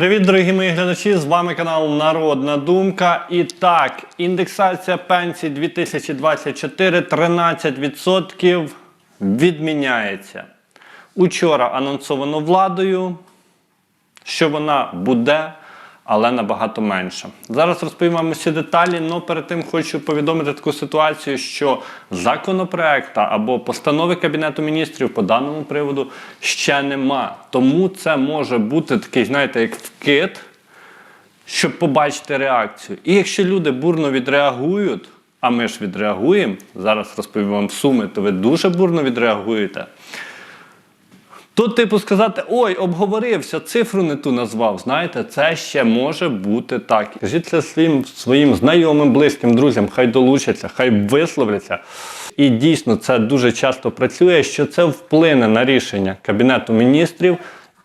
Привіт, дорогі мої глядачі! З вами канал Народна Думка. І так, індексація пенсій 2024 13% відміняється. Учора анонсовано владою, що вона буде, але набагато менша. Зараз розповім вам усі деталі, але перед тим хочу повідомити таку ситуацію, що законопроекта або постанови Кабінету міністрів по даному приводу ще нема. Тому це може бути такий, знаєте, як вкид, щоб побачити реакцію. І якщо люди бурно відреагують, а ми ж відреагуємо, зараз розповім вам суми, то ви дуже бурно відреагуєте. Тут, типу, сказати, ой, обговорився, цифру не ту назвав. Знаєте, це ще може бути так. Кажіть це своїм своїм знайомим, близьким друзям, хай долучаться, хай висловляться. І дійсно це дуже часто працює, що це вплине на рішення Кабінету міністрів.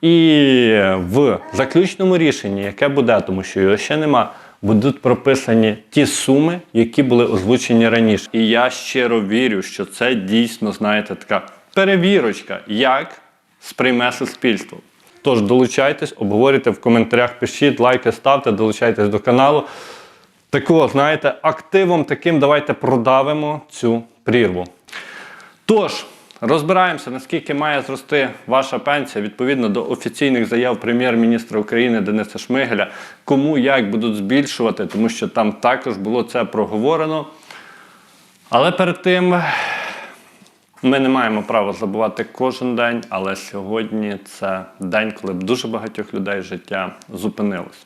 І в заключному рішенні, яке буде, тому що його ще нема, будуть прописані ті суми, які були озвучені раніше. І я щиро вірю, що це дійсно, знаєте, така перевірочка, як сприйме суспільство. Тож долучайтесь, обговорюйте в коментарях, пишіть, лайки ставте, долучайтесь до каналу. Такого, знаєте, активом таким давайте продавимо цю прірву. Тож, розбираємося, наскільки має зрости ваша пенсія відповідно до офіційних заяв прем'єр-міністра України Дениса Шмигеля, кому як будуть збільшувати, тому що там також було це проговорено. Але перед тим ми не маємо права забувати кожен день, але сьогодні це день, коли б дуже багатьох людей життя зупинилось.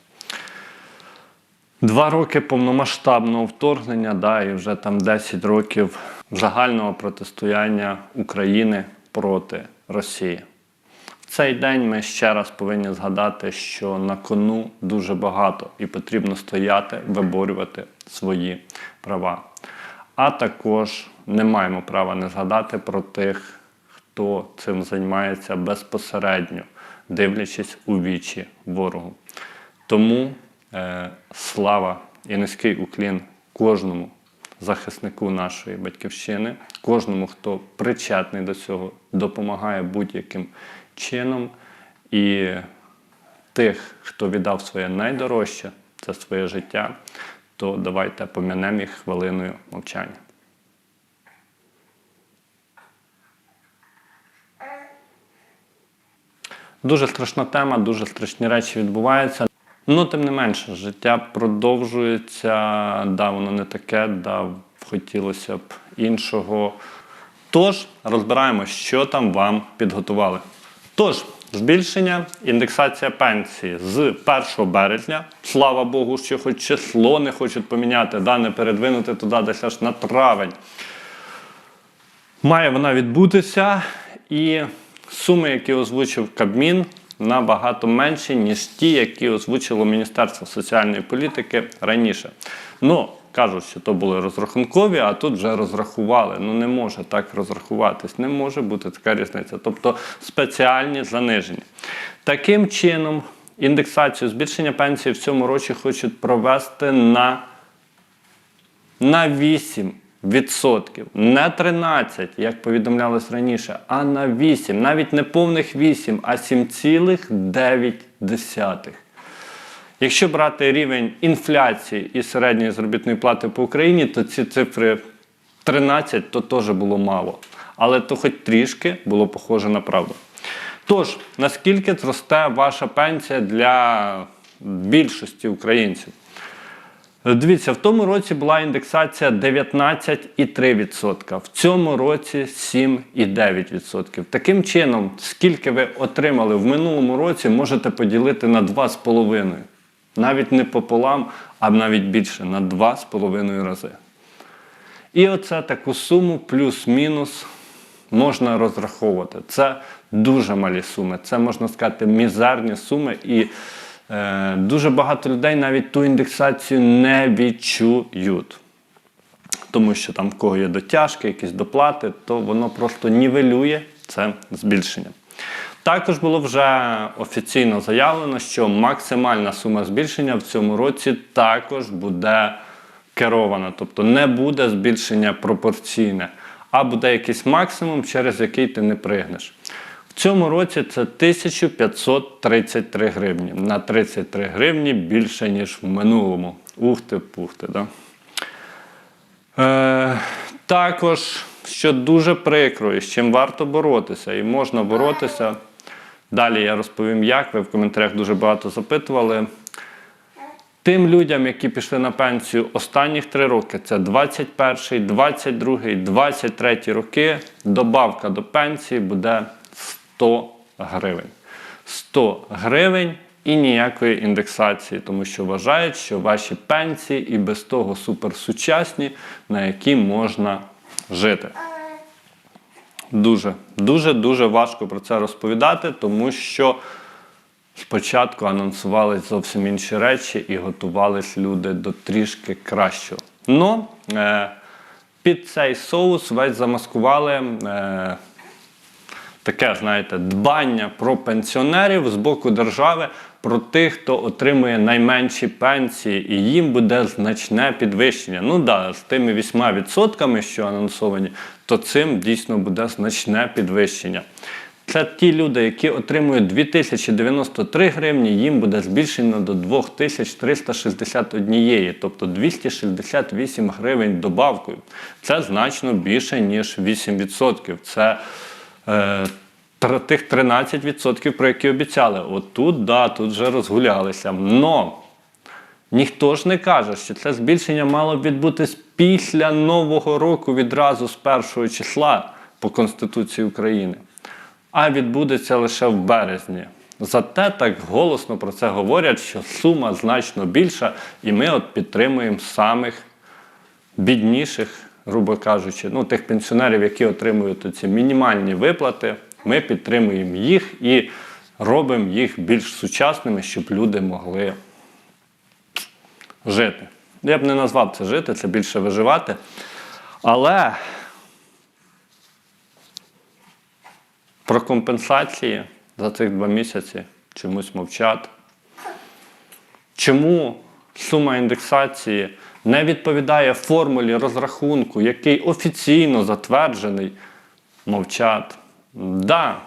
Два роки повномасштабного вторгнення, да, і вже там 10 років загального протистояння України проти Росії. В цей день ми ще раз повинні згадати, що на кону дуже багато і потрібно стояти, виборювати свої права. А також не маємо права не згадати про тих, хто цим займається безпосередньо, дивлячись у вічі ворогу. Тому е, слава і низький уклін кожному захиснику нашої батьківщини, кожному, хто причетний до цього, допомагає будь-яким чином. І тих, хто віддав своє найдорожче, це своє життя, то давайте помянемо їх хвилиною мовчання. Дуже страшна тема, дуже страшні речі відбуваються. Ну, тим не менше, життя продовжується, да, воно не таке, да, хотілося б іншого. Тож, розбираємо, що там вам підготували. Тож, збільшення індексація пенсії з 1 березня. Слава Богу, що хоч число не хочуть поміняти, да, не передвинути туди десь аж на травень. Має вона відбутися, і суми, які озвучив Кабмін, набагато менші, ніж ті, які озвучило Міністерство соціальної політики раніше. Ну, кажуть, що то були розрахункові, а тут вже розрахували. Ну не може так розрахуватись, не може бути така різниця. Тобто спеціальні заниження. Таким чином, індексацію збільшення пенсії в цьому році хочуть провести на на 8 відсотків. Не 13, як повідомлялось раніше, а на 8. Навіть не повних 8, а 7,9. Якщо брати рівень інфляції і середньої заробітної плати по Україні, то ці цифри 13 то теж було мало. Але то хоч трішки було похоже на правду. Тож, наскільки зросте ваша пенсія для більшості українців? Дивіться, в тому році була індексація 19,3%, в цьому році 7,9%. Таким чином, скільки ви отримали в минулому році, можете поділити на 2,5. Навіть не пополам, а навіть більше на 2,5 рази. І оце таку суму плюс-мінус можна розраховувати. Це дуже малі суми, це можна сказати мізерні суми. І дуже багато людей навіть ту індексацію не відчують. Тому що там в кого є дотяжки, якісь доплати, то воно просто нівелює це збільшення. Також було вже офіційно заявлено, що максимальна сума збільшення в цьому році також буде керована, тобто не буде збільшення пропорційне, а буде якийсь максимум, через який ти не пригнеш. Цьому році це 1533 гривні. На 33 гривні більше, ніж в минулому. Ух ти, пух да? Е, також, що дуже прикро, і з чим варто боротися, і можна боротися. Далі я розповім, як. Ви в коментарях дуже багато запитували. Тим людям, які пішли на пенсію останніх три роки, це 21, 22, 23 роки, добавка до пенсії буде 100 гривень. 100 гривень і ніякої індексації, тому що вважають, що ваші пенсії і без того суперсучасні, на які можна жити. Дуже, дуже, дуже важко про це розповідати, тому що спочатку анонсувались зовсім інші речі і готувались люди до трішки кращого. Ну, е, під цей соус весь замаскували е, таке, знаєте, дбання про пенсіонерів з боку держави, про тих, хто отримує найменші пенсії, і їм буде значне підвищення. Ну да, з тими 8%, що анонсовані, то цим дійсно буде значне підвищення. Це ті люди, які отримують 2093 гривні, їм буде збільшено до 2361, тобто 268 гривень добавкою. Це значно більше, ніж 8%. Це тих 13%, про які обіцяли. От тут, да, тут вже розгулялися. Но ніхто ж не каже, що це збільшення мало б відбутись після Нового року відразу з першого числа по Конституції України, а відбудеться лише в березні. Зате так голосно про це говорять, що сума значно більша, і ми от підтримуємо самих бідніших, грубо кажучи, ну, тих пенсіонерів, які отримують ці мінімальні виплати, ми підтримуємо їх і робимо їх більш сучасними, щоб люди могли жити. Я б не назвав це жити, це більше виживати. Але про компенсації за цих два місяці чомусь мовчать. Чому сума індексації не відповідає формулі розрахунку, який офіційно затверджений, мовчать? Да,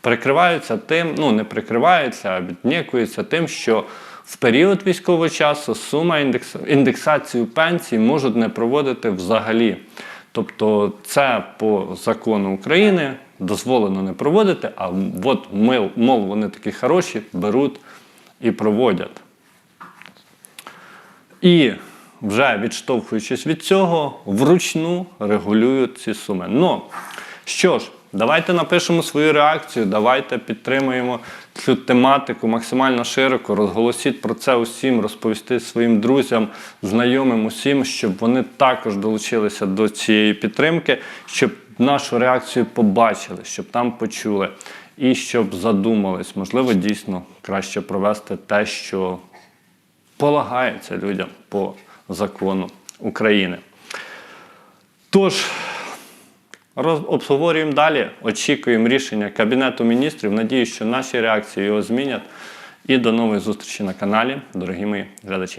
прикриваються тим, ну не прикриваються, а віднікуються тим, що в період військового часу сума індекс, індексацію пенсій можуть не проводити взагалі. Тобто це по закону України дозволено не проводити, а от мов вони такі хороші, беруть і проводять. І вже відштовхуючись від цього, вручну регулюють ці суми. Ну, що ж, давайте напишемо свою реакцію, давайте підтримуємо цю тематику максимально широко, розголосіть про це усім, розповісти своїм друзям, знайомим усім, щоб вони також долучилися до цієї підтримки, щоб нашу реакцію побачили, щоб там почули і щоб задумались, можливо, дійсно краще провести те, що полагається людям по закону України. Тож, обговорюємо далі, очікуємо рішення Кабінету міністрів. Надіюсь, що наші реакції його змінять. І до нової зустрічі на каналі, дорогі мої глядачі.